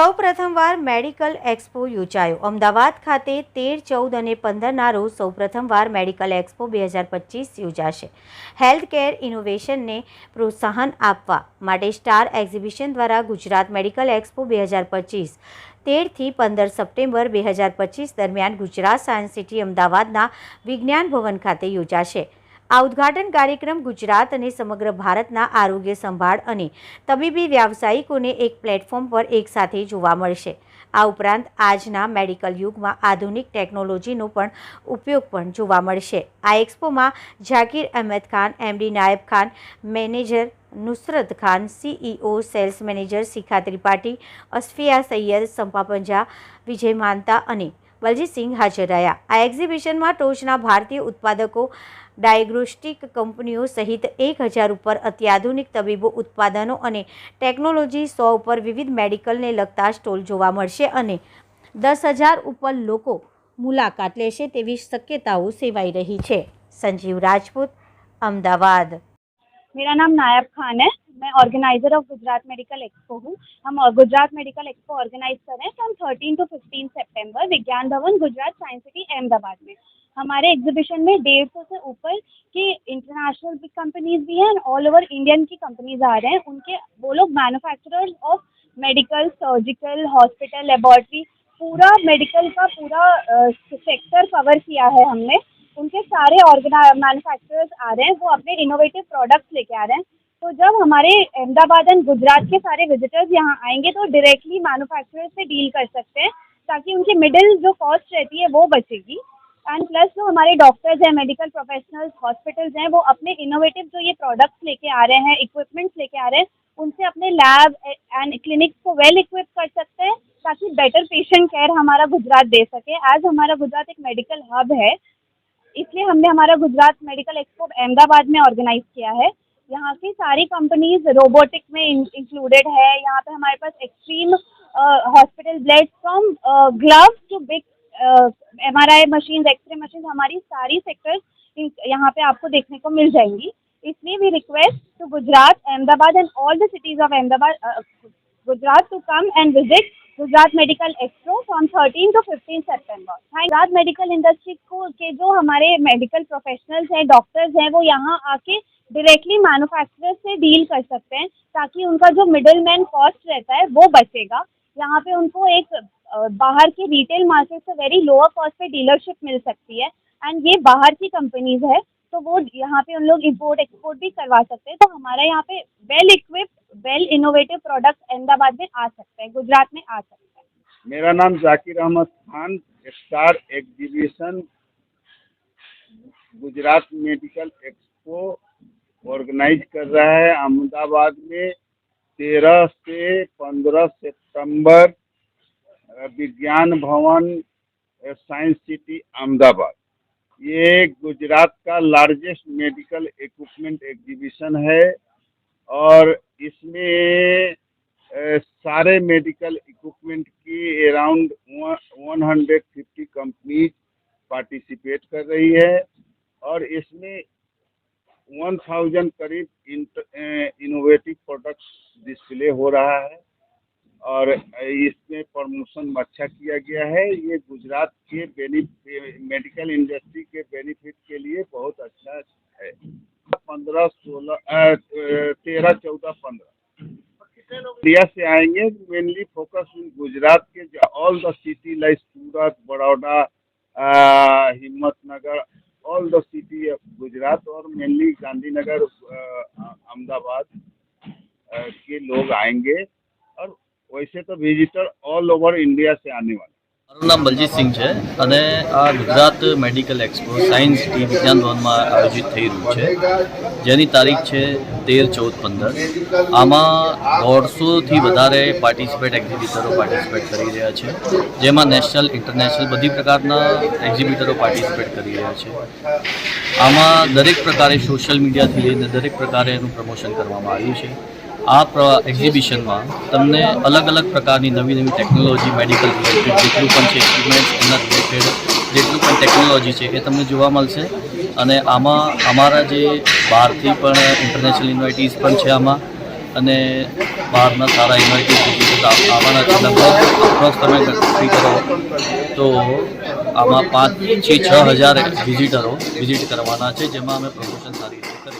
સૌ પ્રથમવાર medical expo યોજાયો. અમદાવાદ ખાતે તેર, ચૌદ અને પંદરના રોજ સૌ પ્રથમવાર મેડિકલ એક્સપો બે હજાર પચીસ યોજાશે. હેલ્થ કેર ઇનોવેશનને પ્રોત્સાહન આપવા માટે સ્ટાર એક્ઝિબિશન દ્વારા ગુજરાત મેડિકલ એક્સપો બે હજાર પચીસ તેરથી પંદર સપ્ટેમ્બર બે હજાર પચીસ દરમિયાન ગુજરાત સાયન્સ સિટી અમદાવાદના વિજ્ઞાન ભવન ખાતે યોજાશે. આ ઉદ્ઘાટન કાર્યક્રમ ગુજરાત અને સમગ્ર ભારતના આરોગ્ય સંભાળ અને તબીબી વ્યાવસાયિકોને એક પ્લેટફોર્મ પર એકસાથે જોવા મળશે. આ ઉપરાંત આજના મેડિકલ યુગમાં આધુનિક ટેકનોલોજીનો પણ ઉપયોગ પણ જોવા મળશે. આ એક્સપોમાં Zakir Ahmed Khan MD Nayab Khan, manager Nusrat Khan, CEO, sales manager Shikha Tripathi, Asfiya Sayed, Sampa Panja, Vijay માનતા અને બલજીતસિંહ હાજર રહ્યા. આ એક્ઝિબિશનમાં ટોચના ભારતીય ઉત્પાદકો ડાયગ્નોસ્ટિક કંપનીઓ સહિત એક હજાર ઉપર અત્યાધુનિક તબીબો ઉત્પાદનો અને ટેકનોલોજી સો ઉપર વિવિધ મેડિકલને લગતા સ્ટોલ જોવા મળશે અને દસ હજાર ઉપર લોકો મુલાકાત લેશે તેવી શક્યતાઓ સેવાઈ રહી છે સંજીવ રાજપૂત અમદાવાદ मेरा नाम नायब खान है मैं organiser of Gujarat medical expo हूँ। हम गुजरात मेडिकल एक्सपो ऑर्गेनाइज कर रहे हैं from thirteen to fifteen September Vigyan Bhavan Gujarat science city Ahmedabad में। हमारे एग्जीबिशन में डेढ़ सौ से ऊपर की इंटरनेशनल कंपनीज़ भी हैं ऑल ओवर इंडियन की कंपनीज़ आ रहे हैं। उनके, वो लोग manufacturers of medical surgical hospital laboratory पूरा मेडिकल का पूरा सेक्टर कवर किया है हमने। उनके सारे ऑर्गेना मैन्युफैक्चरर्स आ रहे हैं, वो अपने इनोवेटिव प्रोडक्ट्स लेके आ रहे हैं। तो जब हमारे अहमदाबाद एंड गुजरात के सारे विजिटर्स यहाँ आएँगे तो डायरेक्टली मैन्युफैक्चरर्स से डील कर सकते हैं, ताकि उनकी मिडिल जो कॉस्ट रहती है, वो बचेगी। एंड प्लस जो हमारे डॉक्टर्स हैं मेडिकल प्रोफेशनल्स हॉस्पिटल्स हैं, वो अपने इनोवेटिव जो ये प्रोडक्ट्स लेके आ रहे हैं इक्विपमेंट्स लेके आ रहे हैं, उनसे अपने लैब एंड क्लिनिक्स को वेल इक्विप कर सकते हैं, ताकि बेटर पेशेंट केयर हमारा गुजरात दे सके। एज हमारा गुजरात एक मेडिकल हब है, इसलिए हमने हमारा गुजरात मेडिकल एक्सपो अहमदाबाद में ऑर्गेनाइज किया है। यहाँ की सारी कंपनीज़ रोबोटिक में इंक्लूडेड है। यहाँ पे हमारे पास extreme hospital blade from gloves to big M R I machine x-ray machine हमारी सारी सेक्टर्स यहाँ पे आपको देखने को मिल जाएँगी। इसलिए we request to Gujarat Ahmedabad and all the cities of Ahmedabad Gujarat to come and visit Gujarat medical expo from thirteen to fifteen September. Gujarat medical industry को के जो हमारे मेडिकल प्रोफेशनल्स हैं डॉक्टर्स हैं, वो यहाँ आके डायरेक्टली मैन्युफैक्चरर से डील कर सकते हैं, ताकि उनका जो मिडिल मैन कॉस्ट रहता है, वो बचेगा। यहाँ पे उनको एक बाहर के रिटेल मार्केट से वेरी लोअर कॉस्ट पे डीलरशिप मिल सकती है। एंड ये बाहर की कंपनीज़ है तो वो यहाँ पे उन लोग इम्पोर्ट एक्सपोर्ट भी करवा सकते हैं। तो हमारे यहाँ पे well equipped well innovative product Ahmedabad में आ सकते हैं, गुजरात में आ सकते हैं। मेरा नाम Zakir Ahmed Khan, star exhibition, Gujarat medical expo organise कर रहा है। अहमदाबाद में तेरह से पंद्रह सितंबर विज्ञान भवन साइंस सिटी, अहमदाबाद। ये गुजरात का लार्जेस्ट मेडिकल इक्विपमेंट एग्जीबिशन है। और इसमें सारे मेडिकल इक्विपमेंट की around one hundred fifty companies participate कर रही है और इसमें वन थाउज़ेंड करीब इनोवेटिव प्रोडक्ट्स डिस्प्ले हो रहा है और इसमें प्रमोशन अच्छा किया गया है। ये गुजरात के बेनिफिट मेडिकल इंडस्ट्री के बेनिफिट के लिए बहुत अच्छा है। पंद्रह सोलह तेरह चौदह पंद्रह। इंडिया से आएँगे मेनली फोकस गुजरात के all the city like Surat Baroda Himmatnagar all the city of Gujarat और मेनली गांधीनगर अहमदाबाद के लोग आएँगे। और वैसे तो विजिटर ऑल ओवर इंडिया से आने वाले। નામ બલજીતસિંહ છે અને આ ગુજરાત મેડિકલ એક્સપો સાયન્સ ટી વિજ્ઞાન ભવનમાં આયોજિત થઈ રહ્યું છે. જેની તારીખ છે તેર ચૌદ પંદર. આમાં દોઢસોથી વધારે પાર્ટિસિપેટ એક્ઝિબિટરો પાર્ટિસિપેટ કરી રહ્યા છે. જેમાં નેશનલ ઇન્ટરનેશનલ બધી પ્રકારના એક્ઝિબિટરો પાર્ટિસિપેટ કરી રહ્યા છે. આમાં દરેક પ્રકારે સોશિયલ મીડિયાથી લઈને દરેક પ્રકારે એનું પ્રમોશન કરવામાં આવ્યું છે. આ એક્ઝિબિશનમાં તમને અલગ અલગ પ્રકારની નવી નવી ટેકનોલોજી મેડિકલ રિલેટેડ જેટલું પણ છે ઇક્વિપમેન્ટ્સ એના રિલેટેડ જેટલું પણ ટેકનોલોજી છે એ તમને જોવા મળશે. અને આમાં અમારા જે બહારથી પણ ઇન્ટરનેશનલ યુનિવર્સિટીઝ પણ છે આમાં. અને બહારના સારા ઇન્વાઇટેડ વિઝિટર્સ આવવાના છે. લગભગ અપ્રોક્સ તમે ગણતરી કરો તો આમાં પાંચથી છ હજાર વિઝિટરો વિઝિટ કરવાના છે, જેમાં અમે પ્રમોશન સારી રીતે કરીએ